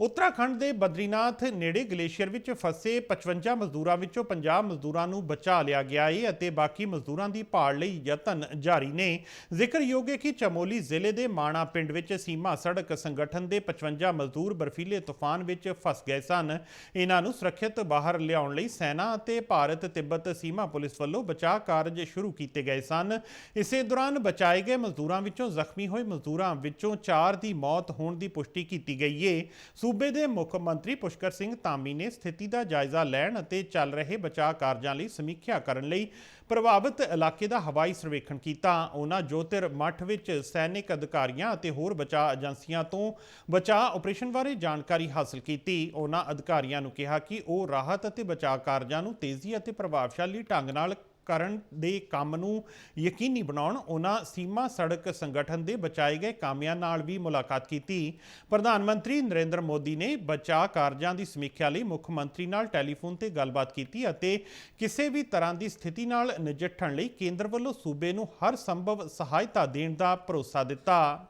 ਉੱਤਰਾਖੰਡ ਦੇ ਬਦਰੀਨਾਥ ਨੇੜੇ ਗਲੇਸ਼ੀਅਰ ਵਿੱਚ ਫਸੇ 55 ਮਜ਼ਦੂਰਾਂ ਵਿੱਚੋਂ 50 ਮਜ਼ਦੂਰਾਂ ਨੂੰ ਬਚਾ ਲਿਆ ਗਿਆ ਹੈ ਅਤੇ ਬਾਕੀ ਮਜ਼ਦੂਰਾਂ ਦੀ ਭਾਲ ਲਈ ਯਤਨ ਜਾਰੀ ਨੇ। ਜ਼ਿਕਰਯੋਗ ਹੈ ਕਿ ਚਮੋਲੀ ਜ਼ਿਲ੍ਹੇ ਦੇ ਮਾਣਾ ਪਿੰਡ ਵਿੱਚ ਸੀਮਾ ਸੜਕ ਸੰਗਠਨ ਦੇ 55 ਮਜ਼ਦੂਰ ਬਰਫੀਲੇ ਤੂਫਾਨ ਵਿੱਚ ਫਸ ਗਏ ਸਨ। ਇਹਨਾਂ ਨੂੰ ਸੁਰੱਖਿਅਤ ਬਾਹਰ ਲਿਆਉਣ ਲਈ ਸੈਨਾ ਅਤੇ ਭਾਰਤ ਤਿੱਬਤ ਸੀਮਾ ਪੁਲਿਸ ਵੱਲੋਂ ਬਚਾਅ ਕਾਰਜ ਸ਼ੁਰੂ ਕੀਤੇ ਗਏ ਸਨ। ਇਸੇ ਦੌਰਾਨ ਬਚਾਏ ਗਏ ਮਜ਼ਦੂਰਾਂ ਵਿੱਚੋਂ ਜ਼ਖਮੀ ਹੋਏ ਮਜ਼ਦੂਰਾਂ ਵਿੱਚੋਂ 4 ਦੀ ਮੌਤ ਹੋਣ ਦੀ ਪੁਸ਼ਟੀ ਕੀਤੀ ਗਈ ਹੈ ਸੂਬੇ ਦੇ ਮੁੱਖ ਮੰਤਰੀ ਪੁਸ਼ਕਰ ਸਿੰਘ ਧਾਮੀ ਨੇ ਸਥਿਤੀ ਦਾ ਜਾਇਜ਼ਾ ਲੈਣ ਅਤੇ ਚੱਲ ਰਹੇ ਬਚਾਅ ਕਾਰਜਾਂ ਲਈ ਸਮੀਖਿਆ ਕਰਨ ਲਈ ਪ੍ਰਭਾਵਿਤ ਇਲਾਕੇ ਦਾ ਹਵਾਈ ਸਰਵੇਖਣ ਕੀਤਾ। ਉਹਨਾਂ ਜੋਤਿਰ ਮੱਠ ਵਿੱਚ ਸੈਨਿਕ ਅਧਿਕਾਰੀਆਂ ਅਤੇ ਹੋਰ ਬਚਾਅ ਏਜੰਸੀਆਂ ਤੋਂ ਬਚਾਅ ਆਪਰੇਸ਼ਨ ਬਾਰੇ ਜਾਣਕਾਰੀ ਹਾਸਲ ਕੀਤੀ। ਉਹਨਾਂ ਅਧਿਕਾਰੀਆਂ ਨੂੰ ਕਿਹਾ ਕਿ ਉਹ ਰਾਹਤ ਅਤੇ ਬਚਾਅ ਕਾਰਜਾਂ ਨੂੰ ਤੇਜ਼ੀ ਅਤੇ ਪ੍ਰਭਾਵਸ਼ਾਲੀ ਢੰਗ ਨਾਲ ਕਰਨ ਦੇ ਕੰਮ ਨੂੰ ਯਕੀਨੀ ਬਣਾਉਣ, ਉਹਨਾਂ ਸੀਮਾ ਸੜਕ ਸੰਗਠਨ ਦੇ ਬਚਾਏ ਗਏ ਕਾਮਿਆਂ ਨਾਲ ਵੀ ਮੁਲਾਕਾਤ ਕੀਤੀ। ਪ੍ਰਧਾਨ ਮੰਤਰੀ ਨਰਿੰਦਰ ਮੋਦੀ ਨੇ ਬਚਾਅ ਕਾਰਜਾਂ ਦੀ ਸਮੀਖਿਆ ਲਈ ਮੁੱਖ ਮੰਤਰੀ ਨਾਲ ਟੈਲੀਫੋਨ ਤੇ ਗੱਲਬਾਤ ਕੀਤੀ ਅਤੇ ਕਿਸੇ ਵੀ ਤਰ੍ਹਾਂ ਦੀ ਸਥਿਤੀ ਨਾਲ ਨਜਿੱਠਣ ਲਈ ਕੇਂਦਰ ਵੱਲੋਂ ਸੂਬੇ ਨੂੰ ਹਰ ਸੰਭਵ ਸਹਾਇਤਾ ਦੇਣ ਦਾ ਭਰੋਸਾ ਦਿੱਤਾ।